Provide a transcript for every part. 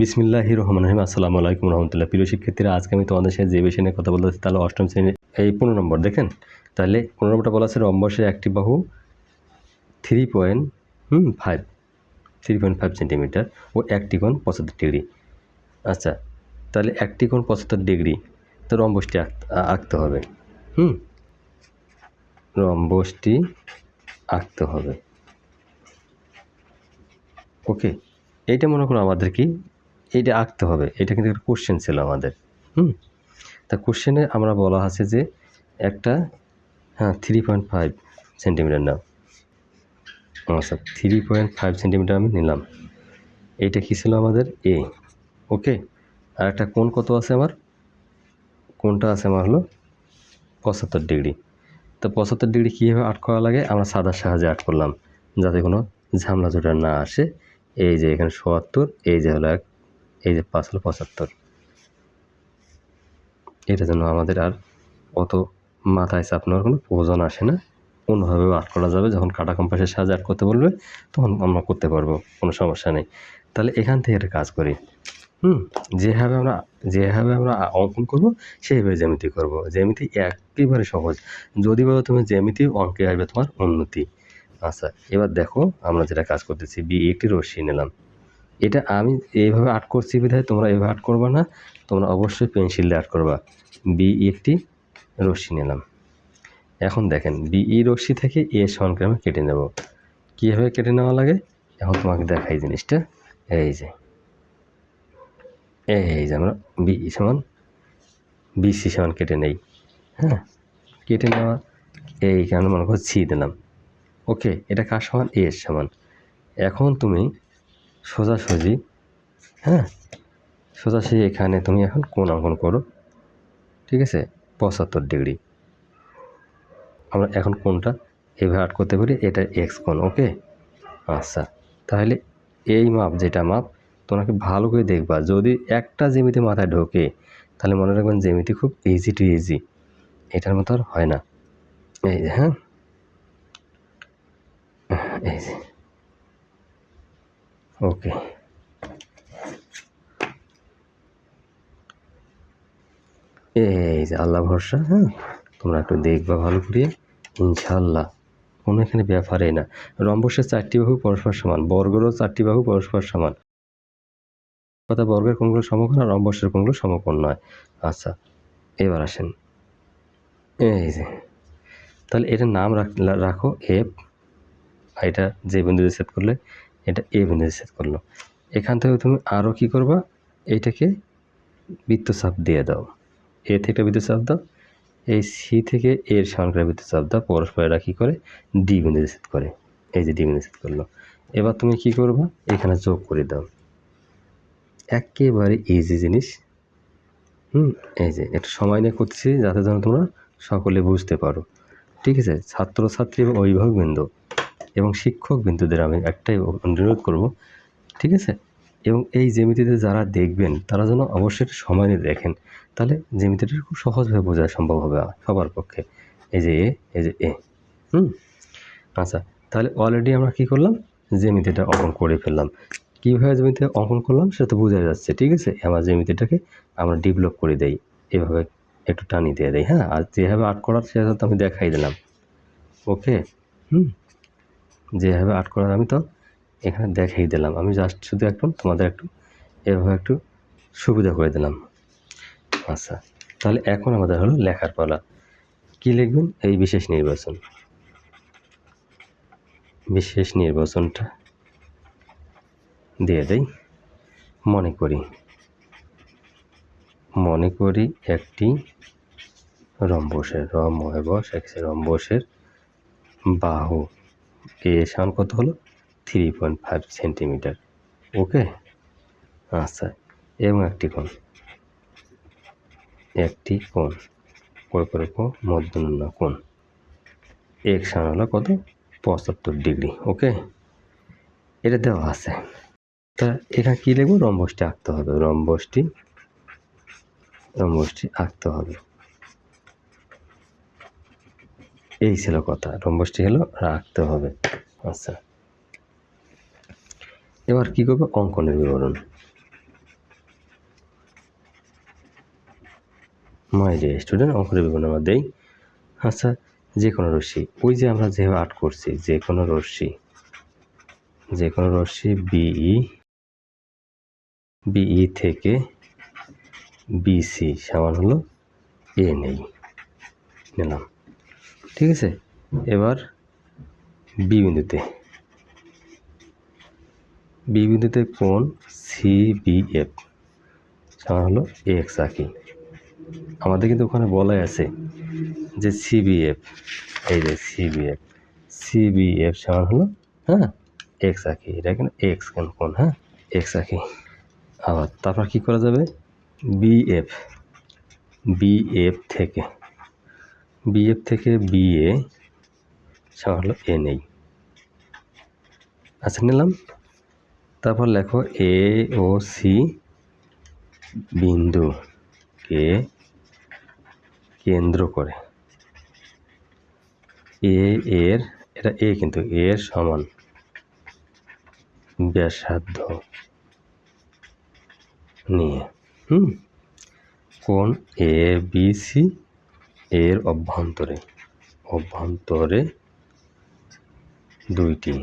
বিসমিল্লাহ রহমান রহিম। আসসালামু আলাইকুম রহমতুল্লাহ। প্রিয় শিক্ষার্থীরা, আজকে আমি তোমাদের সাথে যে বিষয় নিয়ে কথা বলতেছি তাহলে অষ্টম শ্রেণির এই পনেরো নম্বর, দেখেন? তাহলে পনেরো নম্বরটা বলা আছে রম্বসের একটি বাহু three point hmm five three point five centimetre ও একটি কোণ পঁচাত্তর ডিগ্রি আচ্ছা তাহলে একটি কোণ পঁচাত্তর ডিগ্রি তো রম্বসটি আঁক- আঁকতে হবে। হুম, রম্বসটি আঁকতে হবে। ওকে, এইটা মনে করো আমাদের কি এইটা আঁকতে হবে। এটা কিন্তু একটা কোশ্চেন ছিল আমাদের। হুম? তা কোশ্চেনে আমরা বলা আছে যে একটা হ্যাঁ থ্রি পয়েন্ট ফাইভ সেন্টিমিটার নাও। আচ্ছা থ্রি পয়েন্ট ফাইভ সেন্টিমিটার আমি নিলাম। এইটা কী ছিল আমাদের? এ ওকে আর একটা কোন কত আছে আমার? কোনটা আছে আমার হলো পঁচাত্তর ডিগ্রি তো পঁচাত্তর ডিগ্রি কীভাবে আট করা লাগে? আমরা সাদার সাহায্যে আট করলাম। যাতে কোনো ঝামলা জোটা না আসে। এই যে এখানে সোয়াত্তর এই যে হলো এক এই যে পাঁচ হলো পঁচাত্তর। এটা যেন আমাদের আর অত মাথায় চাপ নেওয়ার কোনো প্রয়োজন আসে না। অন্যভাবেও আট করা যাবে, যখন কাটা কম্পাসের সাহায্যে আট করতে বলবে, তখন আমরা করতে পারব, কোনো সমস্যা নেই। তাহলে এখান থেকে একটা কাজ করি। হুম, যেভাবে আমরা যেভাবে আমরা অঙ্কন করব, সেইভাবে জ্যামিতি করব। জ্যামিতি একেবারে সহজ। যদি বলো তুমি জ্যামিতি অঙ্কে আসবে তোমার উন্নতি। আচ্ছা এবার দেখো আমরা যেটা কাজ করতেছি, বি একটি রশ্মি নিলাম। এটা আমি এইভাবে আর্ট করছি বিধায় তোমরা এইভাবে আর্ট করবা না, তোমরা অবশ্যই পেন্সিল দিয়ে আর্ট করবা। বি একটি রশ্মি নিলাম। এখন দেখেন বিই রশ্মি থেকে এ সমানকে আমি কেটে নেব। কীভাবে কেটে নেওয়া লাগে? এখন তোমাকে দেখাই জিনিসটা। এই যে এই যে আমরা বি সমান বিসি সমান কেটে নেই। হ্যাঁ কেটে নেওয়া এই কারণে মনে করো সি দিলাম। ওকে এটা কার সমান? এর সমান। এখন তুমি সোজাসুজি হ্যাঁ? সোজাসুজি এখানে তুমি এখন কোন অঙ্কন করো, ঠিক আছে? পঁচাত্তর ডিগ্রি। আমরা এখন কোনটা এভাবে আট করতে পারি, এটা এক্স কোণ, ওকে? আচ্ছা তাহলে এই মাপ যেটা মাপ, তোমাকে ভালো করে দেখবা। যদি একটা জেমিতে মাথায় ঢোকে, তাহলে মনে রাখবেন জেমিতি খুব ইজি টু ইজি এটার মতো আর হয় না। এই হ্যাঁ? এই যে ওকে এই যে আল্লাহ ভরসা হ্যাঁ? তোমরা একটু দেখবা ভালো করে। ইনশাল্লাহ কোনো এখানে ব্যাপারই না। রম্বসের চারটি বাহু পরস্পর সমান। বর্গেরও চারটি বাহু পরস্পর সমান। কথা বর্গের কোনগুলো সমকোণ আর রম্বসের কোনগুলো সমকোণ নয়। আচ্ছা এবার আসেন। এই যে, তাহলে এটার নাম রাখ- রাখো, এফ। এটা যে বিন্দুতে সেট করলে এটা এ বিন্দুতে সেট করল। এখান থেকে তুমি আরও কি করবা? এইটাকে বৃত্তচাপ দিয়ে দাও। এ থেকে বৃত্তচাপ দাও। এই সি থেকে এর সমানকার বৃত্তচাপ দাও। পরস্পর এরা কী করে? ডি বিন্দুতে সেট করে। এই যে ডি বিন্দুতে সেট করল। এবার তুমি কি করবা? এখানে যোগ করে দাও। একেবারে ইজি জিনিস। হুম, এই যে একটু সময় নিয়ে করতেছি যাতে যেন তোমরা সকলে বুঝতে পারো। ঠিক আছে? ছাত্রছাত্রী এবং অভিভাবক বিন্দু এবং শিক্ষক বিন্দুদের আমি একটাই অনুরোধ করব, ঠিক আছে? এবং এই জ্যামিতিতে যারা দেখবেন, তারা যেন অবশ্যই সময় নিয়ে দেখেন। তাহলে জ্যামিতিটা খুব সহজভাবে বোঝা সম্ভব হবে সবার পক্ষে। এই যে এ, এই যে এ, হুম? আচ্ছা তাহলে অলরেডি আমরা কী করলাম? জ্যামিতিটা অঙ্কন করে ফেললাম। কীভাবে জ্যামিতি অঙ্কন করলাম, সেটা তো বোঝা যাচ্ছে, ঠিক আছে? আমার জ্যামিতিটাকে আমরা ডেভেলপ করে দেই, এভাবে একটু টানি দিয়ে দেয় হ্যাঁ? আর যেভাবে আর্ট করার, সেটা তো আমি দেখাই দিলাম। ওকে হুম? যেভাবে আর্ট করার আমি তো এখানে দেখাই দিলাম। আমি জাস্ট শুধু একটু তোমাদের একটু এভাবে একটু সুবিধা করে দিলাম। আচ্ছা তাহলে এখন আমাদের হলো লেখার পালা। কী লিখবেন? এই বিশেষ নির্বাচন। বিশেষ নির্বাচনটা দিয়ে দেই। মনে করি। মনে করি একটি রম্বসের রম বস এক্সের রম্বসের বাহু। এ সমান কত হলো? Three point five centimetre okay? আচ্ছা এবং একটি কোণ। একটি কোণ। পরিপূরক মধ্যন্য কোণ এক সমান হলো কত? পঁচাত্তর ডিগ্রি, ওকে? এটা দেওয়া আছে। তা এখানে কী লিখব? রম্বসটি আঁকতে হবে। রম্বসটি রম্বসটি আঁকতে হবে। এই ছিল কথা। রম্বসটি হলো, রাখতে হবে। আচ্ছা। এবার কি করবে? অঙ্কনের বিবরণ। মাই স্টুডেন্ট অঙ্কনের বিবরণ আমরা দেই। আচ্ছা যে কোনো রশ্মি। ওই যে আমরা যেভাবে আর্ট করছি যে কোনো রশ্মি। যে কোনো রশ্মি বিই বিই থেকে বিসি সমান হলো এ নেই। নিলাম। ঠিক আছে? এবার বি বিন্দুতে। বি বিন্দুতে কোণ সি বি এফ সমান হলো এক্স আঁকি আমাদের কিন্তু ওখানে বলাই আছে যে সিবিএফ এই যে সিবিএফ সিবিএফ সমান হলো হ্যাঁ? এক্স আঁকি। এটা কিন্তু এক্স কেন কোন হ্যাঁ? এক্স আঁকি। আবার তারপর কী করা যাবে? বিএফ বিএফ থেকে। বিএফ থেকে বিএ হলো এ নেই। আচ্ছা নিলাম। তারপর লেখো এ ও সি বিন্দুকে কেন্দ্র করে। এ এর, এটা এ কিন্তু এর সমান। ব্যাসার্ধ নিয়ে। হুম? কোন এ, বি, সি? এর অভ্যন্তরে। অভ্যন্তরে দুইটি।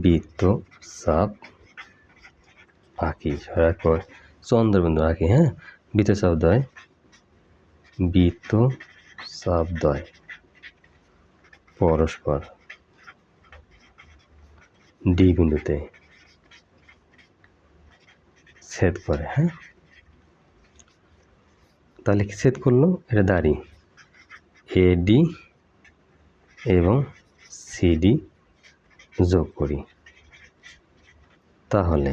বৃত্ত সাপ আঁকি তারপর চন্দ্রবিন্দু আঁকি হ্যাঁ? বৃত্ত সাপ দয়। বৃত্ত শব্দয় পরস্পর। ডি বিন্দুতে। ছেদ করে হ্যাঁ? তাহলে ছেদ করল? এটা দাঁড়ি। এডি এবং সিডি যোগ করি। তাহলে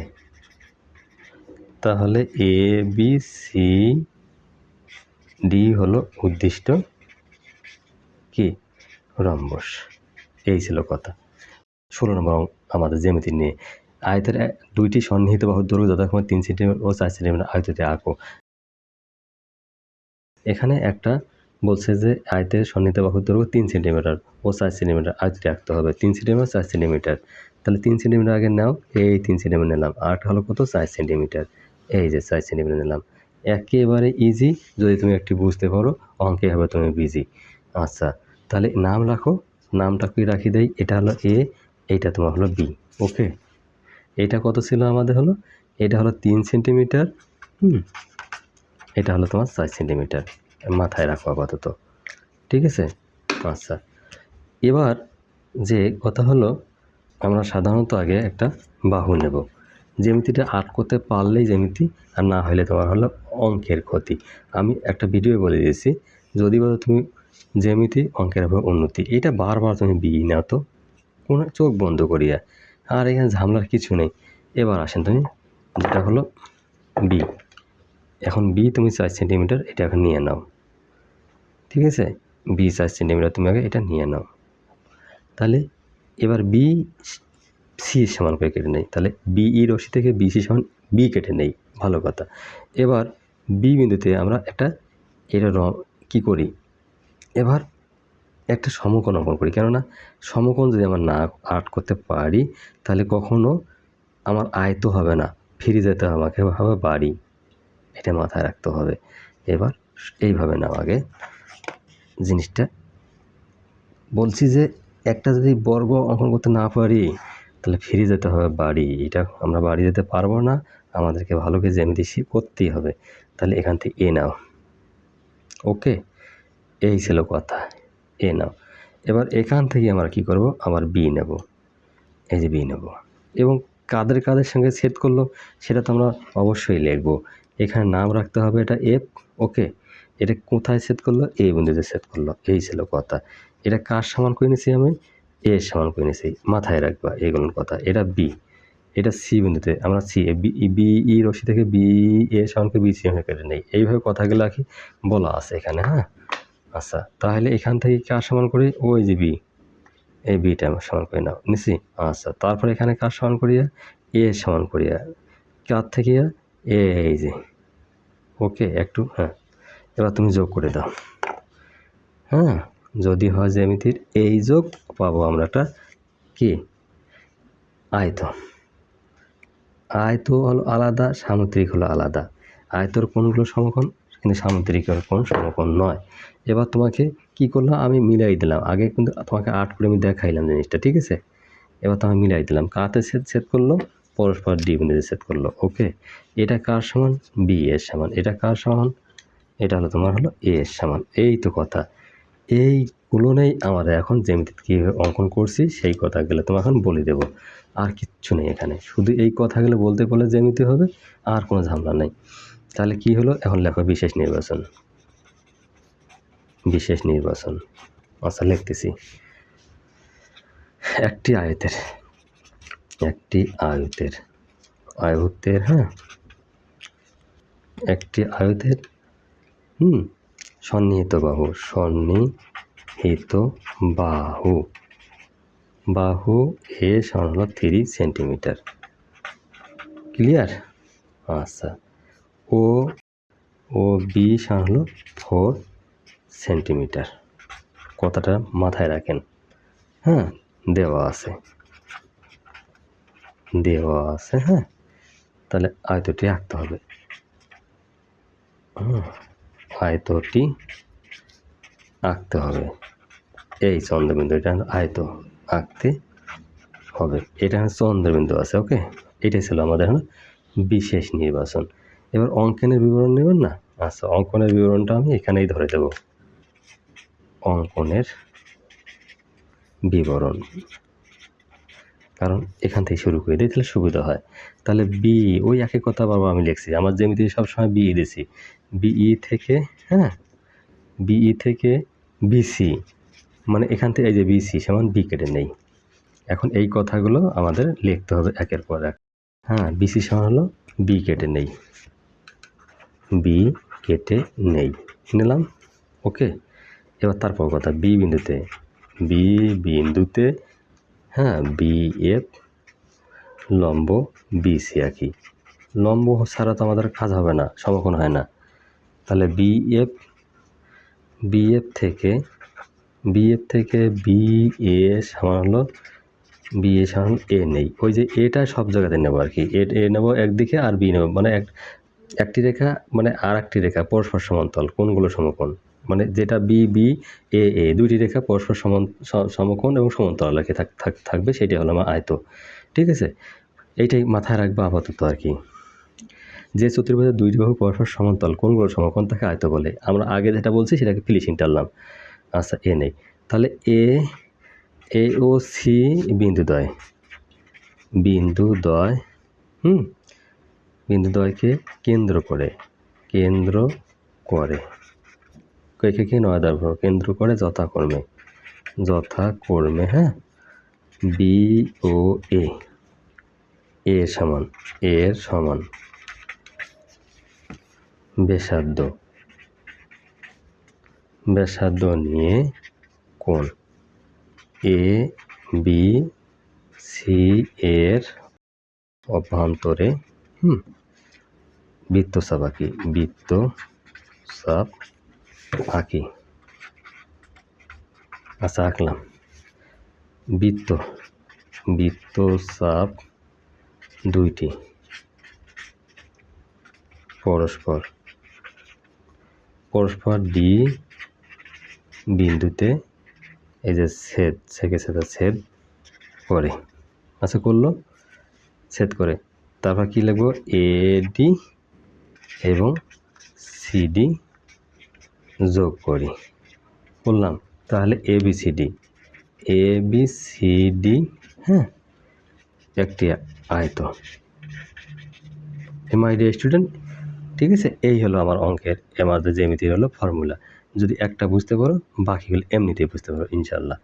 তাহলে এ বি সি ডি হলো উদ্দিষ্ট কি? রম্বস। এই ছিল কথা। ষোলো নম্বর আমাদের জ্যামিতি নিয়ে। আয়তের দুইটি সন্নিহিত বাহুর দৈর্ঘ্য যথাক্রমে তিন সেন্টিমিটার ও চার সেন্টিমিটার আয়ততে আঁকো। এখানে একটা বলছে যে আয়তের সন্নিহিত বাহুর দৈর্ঘ্য তিন সেন্টিমিটার ও চার সেন্টিমিটার আয়ততে আঁকতে হবে। তিন সেন্টিমিটার, চার সেন্টিমিটার। তাহলে তিন সেন্টিমিটার আগে নাও, এই তিন সেন্টিমিটার নিলাম। আট হলো কত? চার সেন্টিমিটার। এই যে চার সেন্টিমিটার নিলাম। একেবারে ইজি যদি তুমি একটি বুঝতে পারো, অঙ্কে হবে তুমি বিজি আচ্ছা তাহলে নাম রাখো। নামটা কি রাখি দেই? এটা হলো এ এইটা তোমার হলো বি ওকে এটা কত ছিল আমাদের হলো? এটা হলো তিন সেন্টিমিটার, হুম? এটা হলো তোমার চার সেন্টিমিটার মাথায় রাখো আপাতত। ঠিক আছে? আচ্ছা। এবার যে কথা হলো, আমরা সাধারণত আগে একটা বাহু নেব। জ্যামিতিটা আর্ট করতে পারলেই জ্যামিতি, আর না হলে তোমার হলো অঙ্কের ক্ষতি। আমি একটা ভিডিও বলে দিয়েছি, যদি বলো তুমি জ্যামিতি অঙ্কের হবে উন্নতি, এটা বারবার তুমি বি নাও তো। কোনো চোখ বন্ধ করিয়া। আর এখানে ঝামলার কিছু নেই। এবার আসেন তুমি, যেটা হলো বি। এখন বি তুমি চার সেন্টিমিটার এটা এখন নিয়ে নাও। ঠিক আছে? বি চার সেন্টিমিটার তুমি আগে এটা নিয়ে নাও। তাহলে এবার বি সি সমান করে কেটে নেই। তাহলে বি বিই রশি থেকে বি সি সমান বি কেটে নেই। ভালো কথা। এবার বি বিন্দুতে আমরা একটা এটা র কী করি? এবার একটা সমকোণ অঙ্কন করি। কেননা সমকোণ যদি আমার না আর্ট করতে পারি, তাহলে কখনো আমার আয়ত হবে না। ফিরে যেতে হবে, আমাকে হবে বাড়ি। এটা মাথায় রাখতে হবে। এবার এইভাবে নাও আগে। জিনিসটা বলছি যে, একটা যদি বর্গ অঙ্কন করতে না পারি, তাহলে ফিরে যেতে হবে বাড়ি। এটা আমরা বাড়ি যেতে পারব না। আমাদেরকে ভালো করে জ্যামিতি করতেই হবে। তাহলে এখান থেকে এ নাও। ওকে? এই ছিল কথা। এ নাও। এবার এখান থেকে আমরা কি করব? আবার বি নেব। এই যে বি নেব। এবং কাদের কাদের সঙ্গে ছেদ করল, সেটা তো আমরা অবশ্যই লিখব। এখানে নাম রাখতে হবে এটা এফ ওকে এটা কোথায় সেট করল? এই বিন্দুতে সেট করল। এই ছিল কথা। এটা কার সমান করে নিছি আমি? এ সমান করে নিছি। মাথায় রাখবা এগুলোর কথা। এটা বি এটা সি বিন্দুতে। আমরা সি বি বি ই রশি থেকে বি এ সমানকে বি সি সমান কেটে নেই। এইভাবে কথাগুলো কি বলা আছে এখানে হ্যাঁ? আচ্ছা তাহলে এখান থেকে কার সমান করি? ওই যে বি এই বিটা আমার সমান করে নাও। নিছি? আচ্ছা তারপরে এখানে কার সমান করিয়া? এ সমান করিয়া। কার থেকে? এ এই যে। ওকে, একটু হ্যাঁ। এবার তুমি যোগ করে দাও। হ্যাঁ যদি হয় জ্যামিতির এই যোগ, পাবো আমরা একটা কি? আয়ত। আয়ত হলো আলাদা, সামুদ্রিক হলো আলাদা। আয়তর কোনগুলো সমকোণ, কিন্তু সামুদ্রিকের কোণ সমকোণ নয়। এবার তোমাকে কি করলাম? আমি মিলাই দিলাম। আগে কিন্তু তোমাকে আর্ট করে আমি দেখাইলাম জিনিসটা, ঠিক আছে? এবার তো আমি মিলাই দিলাম। কাতে সেট সেট করল পরস্পর ডি বিন্দুতে সেট করল ওকে এটা কার সমান? বি এর সমান। এটা কার সমান? এটা হলো তোমার হলো এ এর সমান। এই তো কথা। এইগুলো নেই আমাদের এখন জ্যামিতি কীভাবে অঙ্কন করছি, সেই কথাগুলো তোমাকে এখন বলে দেবো। আর কিচ্ছু নেই এখানে। শুধু এই কথাগুলো বলতে বলে জ্যামিতি হবে, আর কোনো ঝামেলা নেই। তাহলে কি হলো? এখন লেখো বিশেষ নির্বাচন। বিশেষ নির্বাচন। আচ্ছা লিখতেছি। একটি আয়তের একটি আয়তের আয়তের হ্যাঁ? একটি আয়তের, হুম, সন্নিহিত বাহু সন্নিহিত বাহু। বাহু এ হলো থ্রি সেন্টিমিটার। ক্লিয়ার? আচ্ছা। ও ও বি হলো ফোর সেন্টিমিটার। কথাটা মাথায় রাখেন। হ্যাঁ দেওয়া আছে। দেওয়া আছে হ্যাঁ? তাহলে আয়তটি আঁকতে হবে। আয়তটি আঁকতে হবে। এই চন্দ্রবিন্দু, এটা আয়ত। আঁকতে হবে। এটা হচ্ছে চন্দ্রবিন্দু আছে, ওকে? এটাই ছিল আমাদের হলো বিশেষ নির্বাচন। এবার অঙ্কনের বিবরণ নেবেন না? আচ্ছা অঙ্কনের বিবরণটা আমি এখানেই ধরে দেব। অঙ্কনের বিবরণ। কারণ এখান থেকে শুরু করে দিই তাহলে সুবিধা হয়। তাহলে বি ওই একই কথা বারবার আমি লিখছি। আমার জ্যামিতি সবসময় বিই দিছি। বিই থেকে হ্যাঁ? বিই থেকে বিসি মানে এখান থেকে এই যে বিসি সমান বি কেটে নেই। এখন এই কথাগুলো আমাদের লিখতে হবে একের পর এক। হ্যাঁ বিসি সমান হলো বি কেটে নেই। বি কেটে নেই। নিলাম? ওকে এবার তারপর কথা বি বিন্দুতে। বি বিন্দুতে হ্যাঁ বি এফ লম্ব বিসি আঁকি লম্ব ছাড়া তো আমাদের কাজ হবে না, সমকোণ হয় না। তাহলে বি এফ বি এফ থেকে বি এফ থেকে বি এ সমান হলো বি এ সমান এ নেই। ওই যে এটা সব জায়গাতে নেব আর কি। এ এ নেব একদিকে আর বি নেব। মানে এক, একটি রেখা মানে আর একটি রেখা, পরস্পর সমান্তরাল, কোনগুলো সমকোণ? মানে যেটা বি বি এ এ দুইটি রেখা পরস্পর সমান সমকোণ এবং সমান্তরাল রেখে থাক- থাক- থাকবে, সেটি হলো আমার আয়ত। ঠিক আছে? এইটাই মাথায় রাখব আপাতত আর কি। যে চতুর্ভুজের দুইটি বাহু পরস্পর সমান্তরাল, কোনগুলো সমকোণ তাকে আয়ত বলে। আমরা আগে যেটা বলছি সেটাকে ফিনিশিং টানলাম আচ্ছা এ নেই। তাহলে এ এ ও সি বিন্দুদ্বয় বিন্দুদ্বয় হুম? বিন্দুদ্বয়কে কেন্দ্র করে কেন্দ্র করে। কে কে নয় দ্বার কেন্দ্র করে যথাকর্মে যথাকর্মে হ্যাঁ? বি ও এ। এ সমান। এর সমান। ব্যাসার্ধ। ব্যাসার্ধ নিয়ে কোণ। এ, বি, সি এর অভ্যন্তরে, হুম? বৃত্তচাপ আঁকি। বৃত্ত চাপ আঁকি আচ্ছা আঁকলাম। বৃত্ত। বৃত্ত চাপ দুইটি। পরস্পর। পরস্পর ডি বিন্দুতে এই যে ছেদ, ছেকে ছেদা ছেদ করে। আচ্ছা করল? ছেদ করে। তারপর কী লিখব? এডি এবং সিডি যোগ করি। বললাম, তাহলে A B C D A B C D হ্যাঁ একটি আয়ত। এমআই ডি স্টুডেন্ট ঠিক আছে, এই হলো আমার অঙ্কের আমাদের জ্যামিতির হলো ফর্মুলা যদি একটা বুঝতে পারো, বাকিগুলো এমনিতেই বুঝতে পারো ইনশাল্লাহ